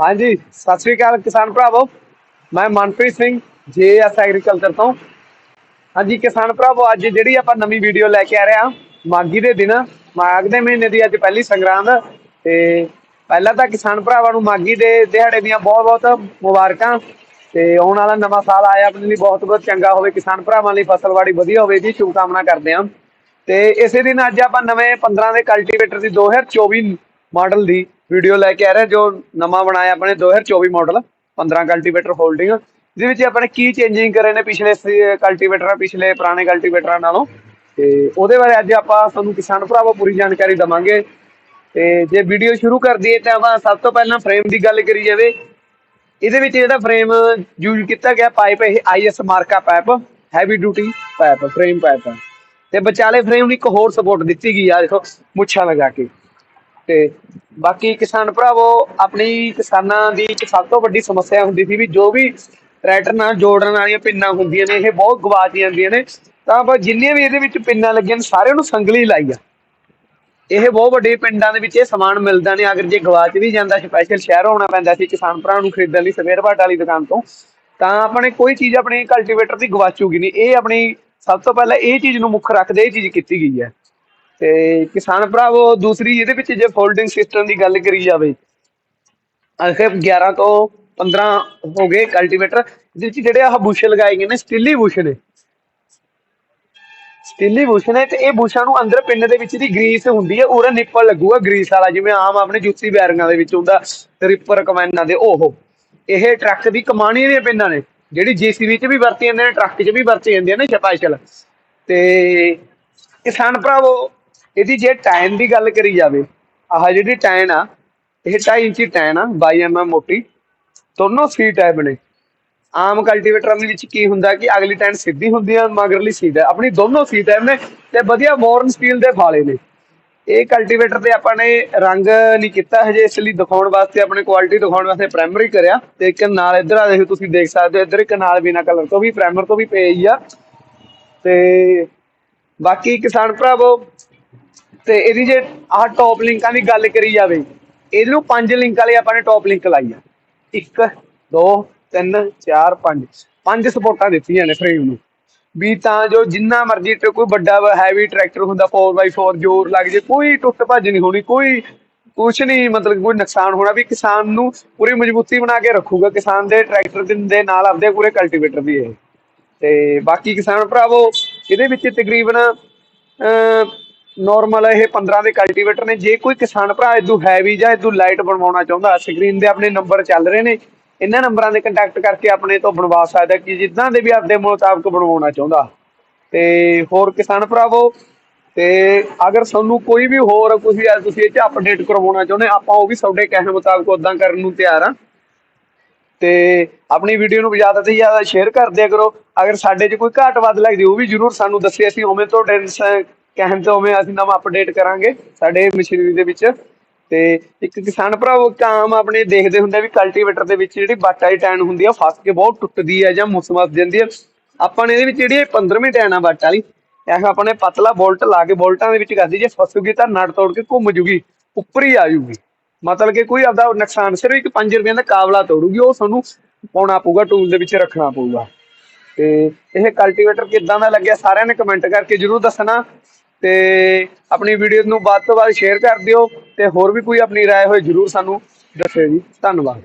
ਹਾਂਜੀ, ਸਤਿ ਸ੍ਰੀ ਅਕਾਲ ਕਿਸਾਨ ਭਰਾਵੋ। ਮੈਂ ਮਨਪ੍ਰੀਤ ਸਿੰਘ ਜੇਐਸ ਐਗਰੀਕਲਚਰ ਤੋਂ। ਹਾਂਜੀ, ਕਿਸਾਨ ਭਰਾਵੋ, ਅੱਜ ਜਿਹੜੀ ਆਪਾਂ ਨਵੀਂ ਵੀਡੀਓ ਲੈ ਕੇ ਆ ਰਹੇ ਹਾਂ ਮਾਗੀ ਦੇ ਦਿਨ, ਮਾਘ ਦੇ ਮਹੀਨੇ ਦੀ ਅੱਜ ਪਹਿਲੀ ਸੰਗਰਾਂਦ। ਤੇ ਪਹਿਲਾਂ ਤਾਂ ਕਿਸਾਨ ਭਰਾਵਾਂ ਨੂੰ ਮਾਗੀ ਦੇ ਦਿਹਾੜੇ ਦੀਆਂ ਬਹੁਤ ਬਹੁਤ ਮੁਬਾਰਕਾਂ। ਤੇ ਆਉਣ ਵਾਲਾ ਨਵਾਂ ਸਾਲ ਆਇਆ, ਆਪਣੇ ਲਈ ਬਹੁਤ ਬਹੁਤ ਚੰਗਾ ਹੋਵੇ, ਕਿਸਾਨ ਭਰਾਵਾਂ ਲਈ ਫਸਲਵਾੜੀ ਵਧੀਆ ਹੋਵੇ ਜੀ ਸ਼ੁਭਕਾਮਨਾ ਕਰਦੇ ਹਾਂ। ਤੇ ਇਸੇ ਦਿਨ ਅੱਜ ਆਪਾਂ ਨਵੇਂ 15 ਦੇ ਕਲਟੀਵੇਟਰ ਦੀ 2024 ਮਾਡਲ ਦੀ ਵੀਡੀਓ ਲੈ ਕੇ ਆ ਰਿਹਾ ਜੋ ਨਵਾਂ ਬਣਾਇਆ ਆਪਣੇ 2024 ਮਾਡਲ 15 ਕਲਟੀਵੇਟਰ ਹੋਲਡਿੰਗ ਜਿਹਦੇ ਵਿੱਚ ਆਪਣੇ ਕੀ ਚੇਂਜਿੰਗ ਕਰੇ ਨੇ ਪਿਛਲੇ ਕਲਟੀਵੇਟਰਾਂ ਪਿਛਲੇ ਪੁਰਾਣੇ ਕਲਟੀਵੇਟਰਾਂ ਨਾਲੋਂ। ਤੇ ਉਹਦੇ ਬਾਰੇ ਅੱਜ ਆਪਾਂ ਤੁਹਾਨੂੰ ਕਿਸਾਨ ਭਰਾਵੋ ਪੂਰੀ ਜਾਣਕਾਰੀ ਦਵਾਂਗੇ। ਤੇ ਜੇ ਵੀਡੀਓ ਸ਼ੁਰੂ ਕਰ ਦਈਏ ਤਾਂ ਆਪਾਂ ਸਭ ਤੋਂ ਪਹਿਲਾਂ ਫਰੇਮ ਦੀ ਗੱਲ ਕਰੀ ਜਾਵੇ। ਇਹਦੇ ਵਿੱਚ ਜਿਹੜਾ ਫਰੇਮ ਯੂਜ਼ ਕੀਤਾ ਗਿਆ ਪਾਈਪ ਇਹ IS ਮਾਰਕਾ pipe heavy duty pipe frame pipe ਹੈ ਤੇ ਵਿਚਾਲੇ ਫਰੇਮ ਨੂੰ ਇੱਕ ਹੋਰ ਸਪੋਰਟ ਦਿੱਤੀ ਗਈ ਆ, ਦੇਖੋ, ਮੁੱਛਾਂ ਲਗਾ ਕੇ। ਤੇ ਬਾਕੀ ਕਿਸਾਨ ਭਰਾਵੋ, ਆਪਣੀ ਕਿਸਾਨਾਂ ਦੀ ਇੱਕ ਸਭ ਤੋਂ ਵੱਡੀ ਸਮੱਸਿਆ ਹੁੰਦੀ ਸੀ ਵੀ ਜੋ ਵੀ ਟਰੈਕਟਰ ਨਾਲ ਜੋੜਨ ਵਾਲੀਆਂ ਪਿੰਨਾਂ ਹੁੰਦੀਆਂ ਨੇ, ਇਹ ਬਹੁਤ ਗਵਾਚ ਜਾਂਦੀਆਂ ਨੇ, ਤਾਂ ਆਪਾਂ ਜਿੰਨੀਆਂ ਵੀ ਇਹਦੇ ਵਿੱਚ ਪਿੰਨਾਂ ਲੱਗੀਆਂ ਨੇ, ਸਾਰਿਆਂ ਨੂੰ ਸੰਗਲੀ ਲਾਈ ਆ। ਇਹ ਬਹੁਤ ਵੱਡੇ ਪਿੰਡਾਂ ਦੇ ਵਿੱਚ ਇਹ ਸਮਾਨ ਮਿਲਦਾ ਨੇ, ਅਗਰ ਜੇ ਗਵਾਚ ਵੀ ਜਾਂਦਾ ਸਪੈਸ਼ਲ ਸ਼ਹਿਰ ਆਉਣਾ ਪੈਂਦਾ ਸੀ ਕਿਸਾਨ ਭਰਾ ਨੂੰ ਖਰੀਦਣ ਲਈ ਸਵੇਰ ਭਾਟ ਵਾਲੀ ਦੁਕਾਨ ਤੋਂ, ਤਾਂ ਆਪਣੇ ਕੋਈ ਚੀਜ਼ ਆਪਣੇ ਕਲਟੀਵੇਟਰ ਦੀ ਗਵਾਚੂਗੀ ਨਹੀਂ। ਇਹ ਆਪਣੀ ਸਭ ਤੋਂ ਪਹਿਲਾਂ ਇਹ ਚੀਜ਼ ਨੂੰ ਮੁੱਖ ਰੱਖਦੇ, ਇਹ ਚੀਜ਼ ਕੀਤੀ ਗਈ ਹੈ। ਤੇ ਕਿਸਾਨ ਭਰਾਵੋ, ਦੂਸਰੀ ਇਹਦੇ ਵਿੱਚ ਜੇ ਫੋਲਡਿੰਗ ਸਿਸਟਮ ਦੀ ਗੱਲ ਕਰੀ ਜਾਵੇ, ਅਖੇ 11 ਤੋਂ 15 ਹੋ ਗਏ ਕਲਟੀਵੇਟਰ ਇਹਦੇ ਵਿੱਚ ਜਿਹੜੇ ਆਹ ਬੁਸ਼ ਲਗਾਏ ਗਏ ਨੇ, ਸਟੀਲੀ ਬੁਸ਼ ਨੇ। ਸਟੀਲੀ ਬੁਸ਼ ਨੇ ਤੇ ਇਹ ਬੁਸ਼ਾਂ ਨੂੰ ਅੰਦਰ ਪਿੰਨ ਦੇ ਵਿੱਚ ਦੀ ਗਰੀਸ ਹੁੰਦੀ ਹੈ ਉਹਦਾ ਨਿੱਪਲ ਲੱਗੂਗਾ ਗਰੀਸ ਵਾਲਾ, ਜਿਵੇਂ ਆਮ ਆਪਣੇ ਜੁੱਤੀ ਬੈਰਿੰਗਾਂ ਦੇ ਵਿੱਚ ਹੁੰਦਾ ਰਿਪਰ ਕਮੈਨਾਂ ਦੇ ਉਹ ਇਹ ਟਰੱਕ ਦੀ ਕਮਾਣੀ ਦੀਆਂ ਪਿੰਨਾਂ ਨੇ, ਜਿਹੜੀ ਜੀਸੀਬੀ 'ਚ ਵੀ ਵਰਤੀ ਜਾਂਦੇ ਨੇ, ਟਰੱਕ 'ਚ ਵੀ ਵਰਤੀ ਜਾਂਦੀਆਂ ਨੇ ਸਪੈਸ਼ਲ ਤੇ ਕਿਸਾਨ ਭਰਾਵੋ ਇਹਦੀ ਜੇ ਟਾਈਨ ਦੀ ਗੱਲ ਕਰੀ ਜਾਵੇ, ਆਹ ਜਿਹੜੀ ਟਾਈਨ ਆ, ਇਹ 2.5 ਇੰਚੀ ਟਾਈਨ ਆ 22 ਐਮਐਮ ਮੋਟੀ। ਦੋਨੋਂ ਸੀ ਟਾਈਪ ਨੇ। ਆਮ ਕਲਟੀਵੇਟਰਾਂ ਦੇ ਵਿੱਚ ਕੀ ਹੁੰਦਾ ਕਿ ਅਗਲੀ ਟਾਈਨ ਸਿੱਧੀ ਹੁੰਦੀ ਆ, ਮਗਰਲੀ ਸੀਧਾ ਆਪਣੀ ਦੋਨੋਂ ਸੀ ਟਾਈਪ ਨੇ ਤੇ ਵਧੀਆ ਮੋਰਨ ਸਟੀਲ ਦੇ ਫਾਲੇ ਨੇ। ਇਹ ਕਲਟੀਵੇਟਰ ਤੇ ਆਪਾਂ ਨੇ ਰੰਗ ਨਹੀਂ ਕੀਤਾ ਹਜੇ, ਇਸ ਲਈ ਦਿਖਾਉਣ ਵਾਸਤੇ ਆਪਣੇ ਕੁਆਲਿਟੀ ਦਿਖਾਉਣ ਵਾਸਤੇ ਪ੍ਰਾਇਮਰੀ ਕਰਿਆ। ਤੇ ਇੱਕ ਨਾਲ ਇੱਧਰ ਆ ਦੇਖੋ, ਤੁਸੀਂ ਦੇਖ ਸਕਦੇ ਹੋ, ਇੱਧਰ ਇੱਕ ਨਾਲ ਬਿਨਾ ਕਲਰ ਤੋਂ ਵੀ ਪ੍ਰਾਈਮਰ ਤੋਂ ਵੀ ਪਈ ਆ। ਤੇ ਬਾਕੀ ਕਿਸਾਨ ਭਰਾਵੋ ਤੇ ਇਹਦੀ ਜੇ ਆਹ ਟੌਪ ਲਿੰਕਾਂ ਦੀ ਗੱਲ ਕਰੀ ਜਾਵੇ, ਇਹਨੂੰ ਪੰਜ ਲਿੰਕ ਵਾਲੇ ਆਪਾਂ ਨੇ ਟੌਪ ਲਿੰਕ ਲਾਈ ਆ। 1 2 3 4 5 ਪੰਜ ਸਪੋਰਟਾਂ ਦਿੱਤੀਆਂ ਨੇ ਫਰੇਮ ਨੂੰ। ਵੀ ਤਾਂ ਜੋ ਜਿੰਨਾ ਮਰਜ਼ੀ ਤੇ ਕੋਈ ਵੱਡਾ ਹੈਵੀ ਟਰੈਕਟਰ ਹੁੰਦਾ 4x4 ਜ਼ੋਰ ਲੱਗ ਜੇ, ਕੋਈ ਟੁੱਟ ਭੱਜ ਨਹੀਂ ਹੋਣੀ, ਕੋਈ ਕੁਛ ਨਹੀਂ, ਮਤਲਬ ਕੋਈ ਨੁਕਸਾਨ ਹੋਣਾ, ਵੀ ਕਿਸਾਨ ਨੂੰ ਪੂਰੀ ਮਜ਼ਬੂਤੀ ਬਣਾ ਕੇ ਰੱਖੂਗਾ, ਕਿਸਾਨ ਦੇ ਟਰੈਕਟਰ ਦੇ- ਨਾਲ ਆਪਦੇ ਪੂਰੇ ਕਲਟੀਵੇਟਰ ਵੀ ਇਹ। ਤੇ ਬਾਕੀ ਕਿਸਾਨ ਭਰਾਵੋ, ਇਹਦੇ ਵਿੱਚ ਤਕਰੀਬਨ ਨਾਰਮਲ ਇਹ 15 ਦੇ ਕਲਟੀਵੇਟਰ ਨੇ। ਜੇ ਕੋਈ ਕਿਸਾਨ ਭਰਾ ਇਦੋਂ ਹੈਵੀ ਜਾਂ ਇਦੋਂ ਲਾਈਟ ਬਣਵਾਉਣਾ ਚਾਹੁੰਦਾ ਸਕਰੀਨ ਦੇ ਆਪਣੇ ਨੰਬਰ ਚੱਲ ਰਹੇ ਨੇ, ਇਹਨਾਂ ਨੰਬਰਾਂ ਦੇ ਕੰਟੈਕਟ ਕਰਕੇ ਆਪਣੇ ਤੋਂ ਬਣਵਾ ਸਕਦਾ ਕਿ ਜਿੱਦਾਂ ਦੇ ਵੀ ਆਪਦੇ ਮੁਤਾਬਕ ਬਣਵਾਉਣਾ ਚਾਹੁੰਦਾ। ਤੇ ਹੋਰ ਕਿਸਾਨ ਭਰਾਵੋ, ਤੇ ਅਗਰ ਤੁਹਾਨੂੰ ਕੋਈ ਵੀ ਹੋਰ ਕੁਝ ਤੁਸੀਂ ਇਹ ਚ ਅਪਡੇਟ ਕਰਵਾਉਣਾ ਚਾਹੁੰਦੇ, ਆਪਾਂ ਉਹ ਵੀ ਤੁਹਾਡੇ ਕਹਿਣ ਮੁਤਾਬਕ ਉਦਾਂ ਕਰਨ ਨੂੰ ਤਿਆਰ ਆ। ਤੇ ਆਪਣੀ ਵੀਡੀਓ ਨੂੰ ਜ਼ਿਆਦਾ ਤੋਂ ਜ਼ਿਆਦਾ ਸ਼ੇਅਰ ਕਰਦੇ ਦਿਆ ਕਰੋ। ਅਗਰ ਸਾਡੇ 'ਚ ਕੋਈ ਘਾਟ ਵੱਧ ਲੱਗਦੀ, ਉਹ ਵੀ ਜਰੂਰ ਸਾਨੂੰ ਦੱਸਿਓ ਅਸੀਂ ਉਵੇਂ ਤੁਹਾਡੇ ਕਹਿਣ ਤੋਂ ਉਵੇਂ ਅਸੀਂ ਨਵਾਂ ਅਪਡੇਟ ਕਰਾਂਗੇ ਸਾਡੇ ਮਸ਼ੀਨਰੀ ਦੇ ਵਿੱਚ। ਤੇ ਇੱਕ ਕਿਸਾਨ ਭਰਾ ਇੱਕ ਆਮ ਆਪਣੇ ਦੇਖਦੇ ਹੁੰਦੇ ਵੀ ਕਲਟੀਵੇਟਰ ਦੇ ਵਿੱਚ ਜਿਹੜੀ ਬੱਟ ਵਾਲੀ ਟੈਨ ਹੁੰਦੀ ਆ ਫਸ ਕੇ ਬਹੁਤ ਟੁੱਟਦੀ ਹੈ ਜਾਂ ਮੁਸਮਸ ਜਾਂਦੀ ਹੈ ਆਪਾਂ ਨੇ ਇਹਦੇ ਵਿੱਚ ਜਿਹੜੀ 15ਵੀਂ ਟੈਨ ਆ ਬੱਟ ਵਾਲੀ, ਇਹ ਆਪਾਂ ਨੇ ਪਤਲਾ ਬੋਲਟ ਲਾ ਕੇ ਬੋਲਟਾਂ ਦੇ ਵਿੱਚ ਕਰਦੀ, ਜੇ ਫਸੂਗੀ ਤਾਂ ਨੜ ਤੋੜ ਕੇ ਘੁੰਮ ਜੂਗੀ, ਉੱਪਰ ਹੀ ਆ ਜੂਗੀ। ਮਤਲਬ ਕਿ ਕੋਈ ਆਪਦਾ ਨੁਕਸਾਨ ਸਿਰਫ ਇੱਕ 5 ਰੁਪਏ ਦਾ ਕਾਬਲਾ ਤੋੜੂਗੀ, ਉਹ ਸਾਨੂੰ ਪਾਉਣਾ ਪਊਗਾ ਟੂਲ ਦੇ ਵਿੱਚ ਰੱਖਣਾ ਪਊਗਾ। ਤੇ ਇਹ ਕਲਟੀਵੇਟਰ ਕਿੱਦਾਂ ਦਾ ਲੱਗਿਆ ਸਾਰਿਆਂ ਨੇ ਕਮੈਂਟ ਕਰਕੇ ਜਰੂਰ ਦੱਸਣਾ। ਤੇ ਆਪਣੀ ਵੀਡੀਓ ਨੂੰ ਵੱਧ ਤੋਂ ਵੱਧ ਸ਼ੇਅਰ ਕਰ ਦਿਓ ਤੇ ਹੋਰ ਵੀ ਕੋਈ ਆਪਣੀ رائے ਹੋਏ ਜਰੂਰ ਸਾਨੂੰ ਦੱਸਿਓ ਜੀ ਧੰਨਵਾਦ